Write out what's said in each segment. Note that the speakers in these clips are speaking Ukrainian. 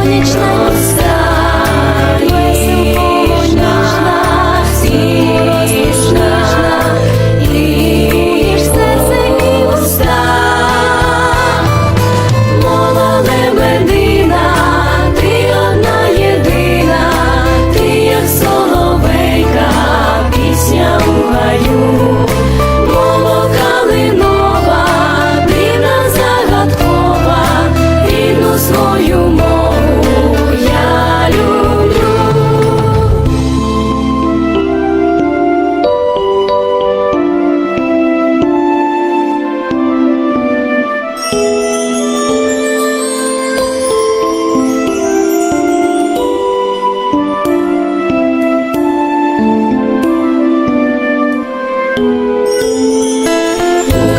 сонячна.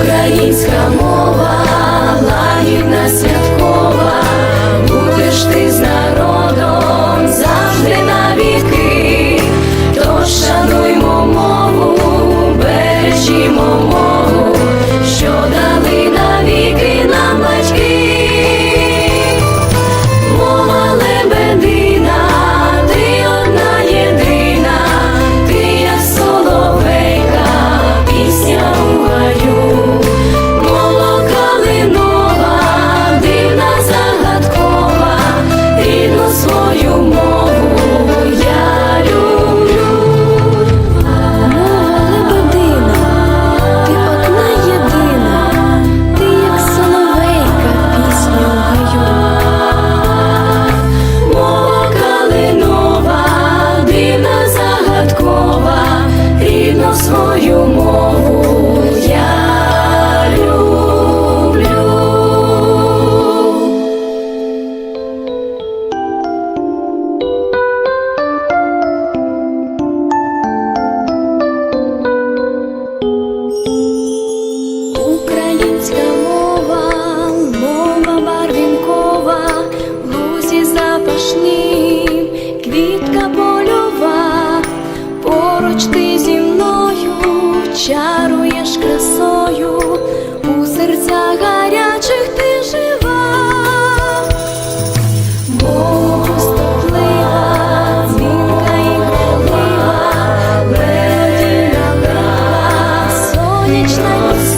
Українська мова, лагідна святкова, будеш ти з народом завжди на віки, то шануймо мову, бережімо мову, що дає. Поруч ти зі мною чаруєш красою, у серцях гарячих ти жива, Богу стоплива, дзвінка і крилива, бредіна, сонячна.